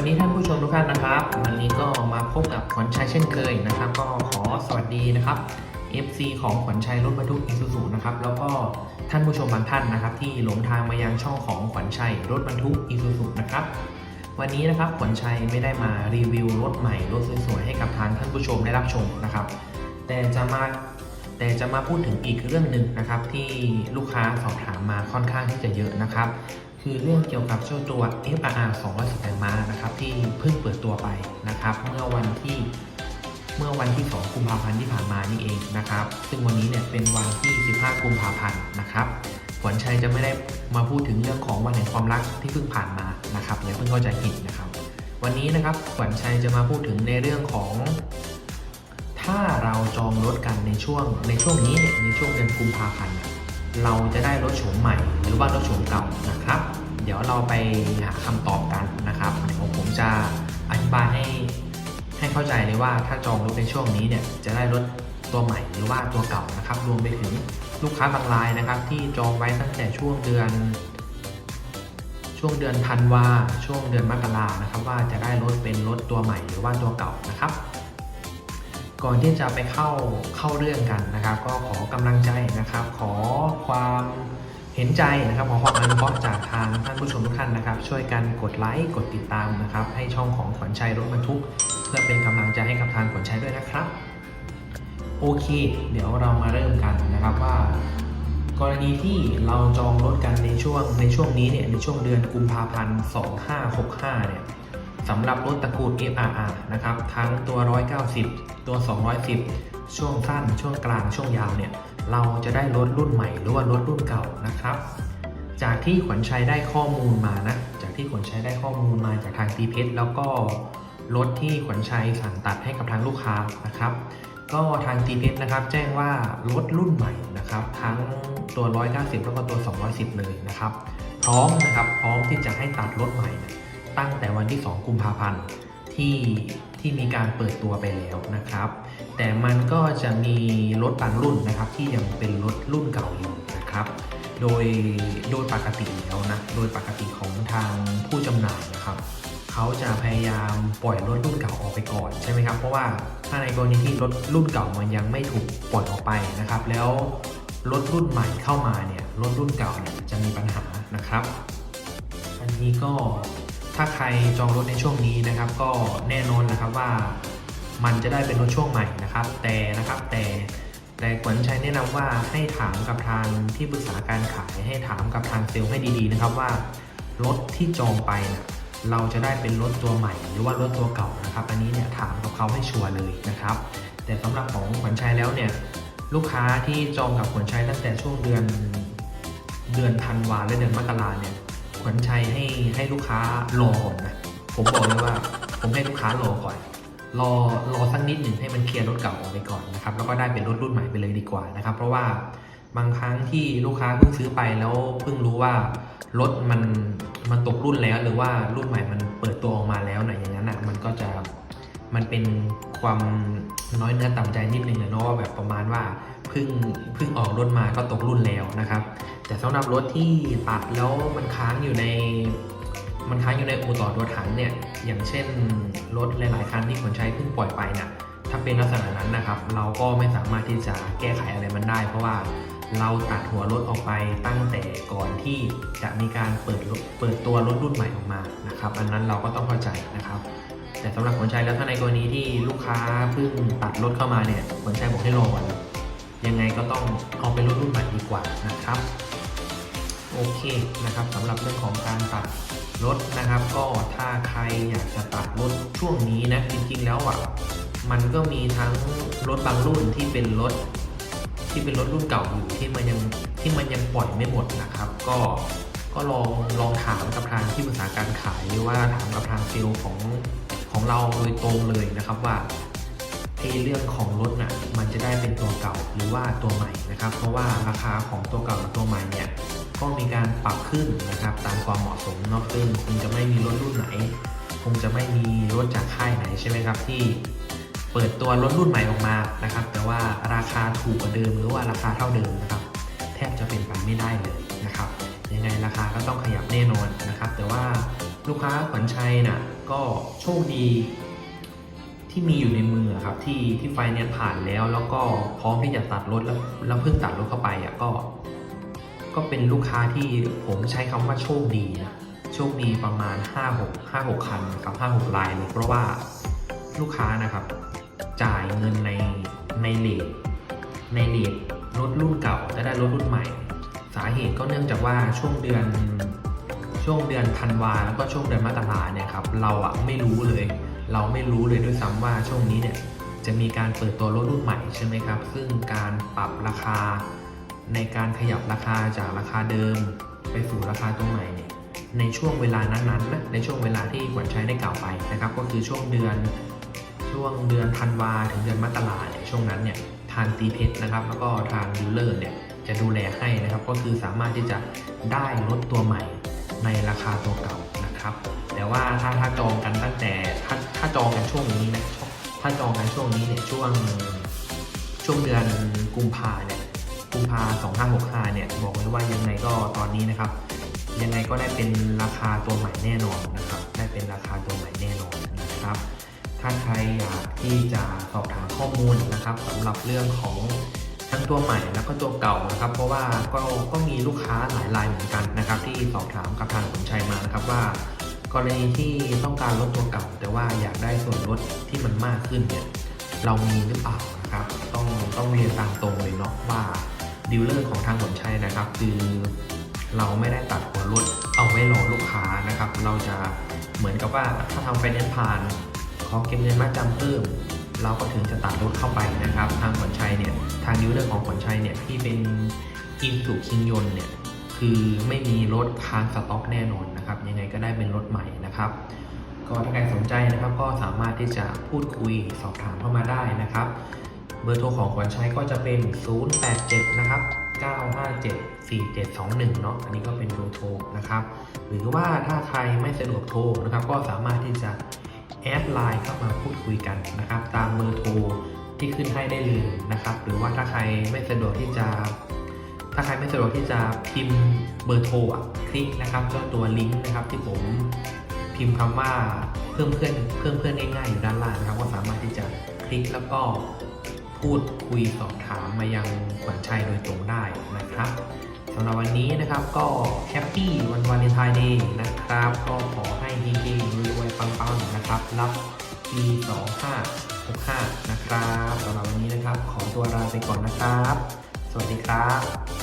วัสดีท่านผู้ชมทุกท่านนะครับ วันนี้ก็มาพบกับขวัญชัยเช่นเคยนะครับ ก็ขอสวัสดีนะครับ FC ของขวัญชัยรถบรรทุกอิซูซูนะครับแล้วก็ท่านผู้ชมบางท่านนะครับ ที่หลงทางมายังช่องของขวัญชัยรถบรรทุกอิซูซูนะครับวันนี้นะครับขวัญชัยไม่ได้มารีวิวรถใหม่รถสวยๆให้กับทางท่านผู้ชมได้รับชมนะครับ แต่จะมาแต่จะมาพูดถึงอีกเรื่องหนึ่งนะครับ ที่ลูกค้าสอบถามมาค่อนข้างที่จะเยอะนะครับ คือเรื่องเกี่ยวกับเจ้าตัว FRR 218ม้านะครับที่เพิ่งเปิดตัวไปนะครับ เมื่อวันที่เมื่อวันที่ 2 กุมภาพันธ์ที่ผ่านมานี่เองนะครับ ซึ่งวันนี้เนี่ยเป็นวันที่ 15 กุมภาพันธ์นะครับขวัญชัยจะไม่ได้มาพูดถึงเรื่องของวันแห่งความรักที่เพิ่งผ่านมานะครับอย่าเพิ่งเข้าใจผิดนะครับ วันนี้นะครับขวัญชัยจะมาพูดถึงในเรื่องของถ้าเราจองรถกันในช่วงในช่วงนี้เนี่ยในช่วงเดือนกุมภาพันธ์ เราจะได้รถโฉมใหม่หรือว่ารถโฉมเก่านะครับ เดี๋ยวเราไปหาคำตอบกันนะครับเดี๋ยวผมจะอธิบายให้ให้เข้าใจเลยว่าถ้าจองรถในช่วงนี้เนี่ยจะได้รถตัวใหม่หรือว่าตัวเก่านะครับ รวมไปถึงลูกค้าบางรายนะครับ ที่จองไว้ตั้งแต่ช่วงเดือน ช่วงเดือนธันวาช่วงเดือนมกรานะครับ ว่าจะได้รถเป็นรถตัวใหม่หรือว่าตัวเก่านะครับ ก่อนที่จะไปเข้าเข้าเรื่องกันนะครับ ก็ขอกำลังใจนะครับ ขอความเห็นใจนะครับขอความอนุเคราะห์จากทางท่านผู้ชมทุกท่านนะครับ ช่วยกันกดไลค์กดติดตามนะครับ ให้ช่องของขวัญชัยรถบรรทุก เพื่อเป็นกำลังใจให้กับทางขวัญชัยด้วยนะครับ โอเค เดี๋ยวเรามาเริ่มกันนะครับว่ากรณีที่เราจองรถกันในช่วงในช่วงนี้เนี่ยในช่วงเดือนกุมภาพันธ์ 2565 เนี่ย สำหรับรถตระกูล FRR นะครับทั้งตัว 190 ตัว 210 ช่วงสั้น ช่วงกลาง ช่วงยาวเนี่ยเราจะได้รถรุ่นใหม่หรือว่ารถรุ่นเก่านะครับ จากที่ขวัญชัยได้ข้อมูลมานะ จากที่ขวัญชัยได้ข้อมูลมาจากทางตีเพชรแล้วก็รถที่ขวัญชัยสั่งตัดให้กับทางลูกค้านะครับ ก็ทาง g p s นะครับ แจ้งว่ารถรุ่นใหม่นะครับ ทั้งตัว 190 แล้วก็ตัว 210 เลยนะครับ พร้อมนะครับ พร้อมที่จะให้ตัดรถใหม่นี่ย ตั้งแต่วันที่ 2 กุมภาพันธ์ที่ที่มีการเปิดตัวไปแล้วนะครับ แต่มันก็จะมีรถบางรุ่นนะครับที่ยังเป็นรถรุ่นเก่าอยู่นะครับ โดยโดยปกติแล้วนะ โดยปกติของทางผู้จำหน่ายนะครับ เขาจะพยายามปล่อยรถรุ่นเก่าออกไปก่อนใช่ไหมครับ เพราะว่าถ้าในกรณีที่รถรุ่นเก่ามันยังไม่ถูกปล่อยออกไปนะครับ แล้วรถรุ่นใหม่เข้ามาเนี่ย รถรุ่นเก่าเนี่ยจะมีปัญหานะครับ อันนี้ก็ ถ้าใครจองรถในช่วงนี้นะครับก็แน่นอนนะครับว่ามันจะได้เป็นรถช่วงใหม่นะครับ แต่นะครับแต่แต่ขวัญชัยแนะนำว่าให้ถามกับทางที่ปรึกษาการขายให้ถามกับทางเซลล์ให้ดีๆนะครับว่ารถที่จองไปนะเราจะได้เป็นรถตัวใหม่ หรือว่ารถตัวเก่านะครับ อันนี้เนี่ยถามกับเขาให้ชัวร์เลยนะครับ แต่สำหรับของขวัญชัยแล้วเนี่ยลูกค้าที่จองกับขวัญชัยตั้งแต่ช่วงเดือนเดือนธันวาและเดือนมกราเนี่ย วัญชัยให้ให้ลูกค้ารอก่อนนะ ผมบอกเลยว่า ผมให้ลูกค้ารอก่อน รอรอสักนิดหนึ่งให้มันเคลียร์รถเก่าออกไปก่อนนะครับ แล้วก็ได้เป็นรถรุ่นใหม่ไปเลยดีกว่านะครับ เพราะว่าบางครั้งที่ลูกค้าเพิ่งซื้อไปแล้วเพิ่งรู้ว่ารถมันมันตกรุ่นแล้วหรือว่ารุ่นใหม่มันเปิดตัวออกมาแล้วนะอย่างนั้นอะมันก็จะมันเป็นความน้อยเนื้อต่ำใจนิดนึงนะเนาะว่าแบบประมาณว่า เพิ่งเพิ่งออกรถมาก็ตกรุ่นแล้วนะครับ แต่สำหรับรถที่ตัดแล้วมันค้างอยู่ใน มันค้างอยู่ในอู่ต่อตัวถังเนี่ยอย่างเช่นรถหลาย ๆ คันที่คนใช้เพิ่งปล่อยไปนี่ยถ้าเป็นลักษณะนั้นนะครับ เราก็ไม่สามารถที่จะแก้ไขอะไรมันได้ เพราะว่าเราตัดหัวรถออกไปตั้งแต่ก่อนที่จะมีการเปิดเปิดตัวรถรุ่นใหม่ออกมานะครับ อันนั้นเราก็ต้องเข้าใจนะครับ แต่สำหรับคนใช้แล้วถ้าในกรณีที่ลูกค้าเพิ่งตัดรถเข้ามาเนี่ยคนใช้บอกให้รอก่อน ยังไงก็ต้องเอาเป็นรถรุ่นใหม่ดีกว่านะครับโอเคนะครับสำหรับเรื่องของการตัดรถนะครับ ก็ถ้าใครอยากจะตัดรถช่วงนี้นะจริงๆแล้วอะมันก็มีทั้งรถบางรุ่นที่เป็นรถที่เป็นรถรุ่นเก่าอยู่ที่มันยังที่มันยังปล่อยไม่หมดนะครับ ก็ก็ลองลองถามกับทางที่ปรึกษาการขายหรือว่าถามกับทางเซลล์ของของเราโดยตรงเลยนะครับว่า ไอ้เรื่องของรถน่ะมันจะได้เป็นตัวเก่าหรือว่าตัวใหม่นะครับ เพราะว่าราคาของตัวเก่ากับตัวใหม่เนี่ยก็มีการปรับขึ้นนะครับตามความเหมาะสมนอกซึ่งคงจะไม่มีรถรุ่นไหน คงจะไม่มีรถจากค่ายไหนใช่ไหมครับที่เปิดตัวรถรุ่นใหม่ออกมานะครับ แต่ว่าราคาถูกกว่าเดิมหรือว่าราคาเท่าเดิมนะครับ แทบจะเป็นไปไม่ได้เลยนะครับยังไงราคาก็ต้องขยับแน่นอนนะครับ แต่ว่าลูกค้าขวัญชัยน่ะก็โชคดี ที่มีอยู่ในมือครับที่ที่ไฟแนนซ์ผ่านแล้วแล้วก็พร้อมที่จะตัดรถแล้วแล้วเพิ่งตัดรถเข้าไปอะก็ ก็เป็นลูกค้าที่ผมใช้คำว่าโชคดีนะโชคดีประมาณ 5 6 5 6คันกับ5 6ลายเลยเพราะว่าลูกค้านะครับ จ่ายเงินในในเลทในเลทรถรุ่นเก่าจะได้รถรุ่นใหม่ สาเหตุก็เนื่องจากว่าช่วงเดือนช่วงเดือนธันวาแล้วก็ช่วงเดือนมกราเนี่ยครับเราอะไม่รู้เลย เราไม่รู้เลยด้วยซ้ำว่าช่วงนี้เนี่ยจะมีการเปิดตัวรถรุ่นใหม่ใช่ไหมครับ ซึ่งการปรับราคา ในการขยับราคาจากราคาเดิม ไปสู่ราคาตัวใหม่เนี่ยในช่วงเวลานั้นๆนะในช่วงเวลาที่ขวัญชัยได้กล่าวไปนะครับ ก็คือช่วงเดือนช่วงเดือนธันวาถึงเดือนมกราเนี่ยช่วงนั้นเนี่ยทางตีเพชรนะครับ แล้วก็ทางดีลเลอร์เนี่ยจะดูแลให้นะครับ ก็คือสามารถที่จะได้รถตัวใหม่ในราคาตัวเก่านะครับ แต่ว่าถ้าถ้าจองกันตั้งแต่ถ้า ถ้าจองกันช่วงนี้นะถ้าจองกันช่วงนี้เนี่ยช่วงช่วงเดือนกุมภาเนี่ยกุมภา2565เนี่ยบอกเลยว่ายังไงก็ตอนนี้นะครับ ยังไงก็ได้เป็นราคาตัวใหม่แน่นอนนะครับ ได้เป็นราคาตัวใหม่แน่นอนนะครับถ้าใครอยากที่จะสอบถามข้อมูลนะครับสำหรับเรื่องของทั้งตัวใหม่แล้วก็ตัวเก่านะครับ เพราะว่าก็ก็มีลูกค้าหลายรายเหมือนกันนะครับ ที่สอบถามกับทางสมชัยมานะครับว่า กรณีที่ต้องการลดตัวเก่า แต่ว่าอยากได้ส่วนลดที่มันมากขึ้นเนี่ยเรามีหรือเปล่านะครับ ต้องต้องเรียนตามตรงเลยเนาะว่าดีลเลอร์ของทางผลชัยนะครับ คือเราไม่ได้ตัดหัวรถเอาไว้รอลูกค้านะครับ เราจะเหมือนกับว่าถ้าทำไฟแนนซ์ผ่านขอเก็บเงินมาจำเพิ่มเราก็ถึงจะตัดรถเข้าไปนะครับ ทางผลชัยเนี่ยทางดีลเลอร์ของผลชัยเนี่ยที่เป็นอินสุคิงยนเนี่ย คือไม่มีรถค้างสต็อกแน่นอนนะครับ ยังไงก็ได้เป็นรถใหม่นะครับ ก็ถ้าใครสนใจนะครับก็สามารถที่จะพูดคุยสอบถามเข้ามาได้นะครับ เบอร์โทรของขวัญชัยก็จะเป็น 087 นะครับ 957 4721 เนาะอันนี้ก็เป็นเบอร์โทรนะครับ หรือว่าถ้าใครไม่สะดวกโทรนะครับ ก็สามารถที่จะแอดไลน์เข้ามาพูดคุยกันนะครับ ตามเบอร์โทรที่ขึ้นให้ได้เลยนะครับ หรือว่าถ้าใครไม่สะดวกที่จะ ถ้าใครไม่สะดวกที่จะพิมพ์เบอร์โทรอะคลิกนะครับเจ้าตัวลิงก์นะครับที่ผมพิมพ์คำว่าเพิ่มเพื่อนเพิ่มเพื่อนง่ายๆอยู่ด้านล่างนะครับ ก็สามารถที่จะคลิกแล้วก็พูดคุยสอบถามมายังขวัญชัยโดยตรงได้นะครับสำหรับวันนี้นะครับก็แฮปปี้วันวาเลนไทน์เดย์นะครับ ก็ขอให้เฮงๆรวยๆปังๆนะครับรับปี2565นะครับสำหรับวันนี้นะครับ ขอตัวลาไปก่อนนะครับ สวัสดีครับ